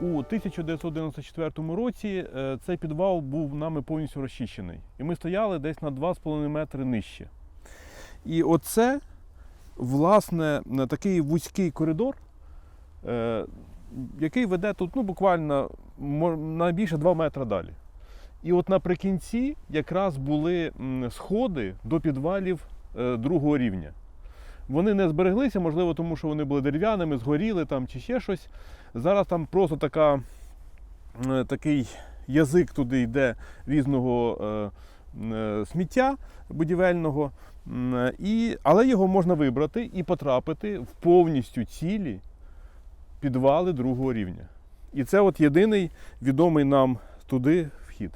1994 році е, цей підвал був нами повністю розчищений. І ми стояли десь на 2,5 метри нижче. І оце, власне, такий вузький коридор, е, який веде тут ну, буквально найбільше 2 метри далі. І от наприкінці якраз були сходи до підвалів е, другого рівня. Вони не збереглися, можливо, тому що вони були дерев'яними, згоріли там чи ще щось. Зараз там просто така, е, такий язик туди йде різного е, е, сміття будівельного. І, але його можна вибрати і потрапити в повністю цілі підвали другого рівня. І це от єдиний відомий нам туди вхід.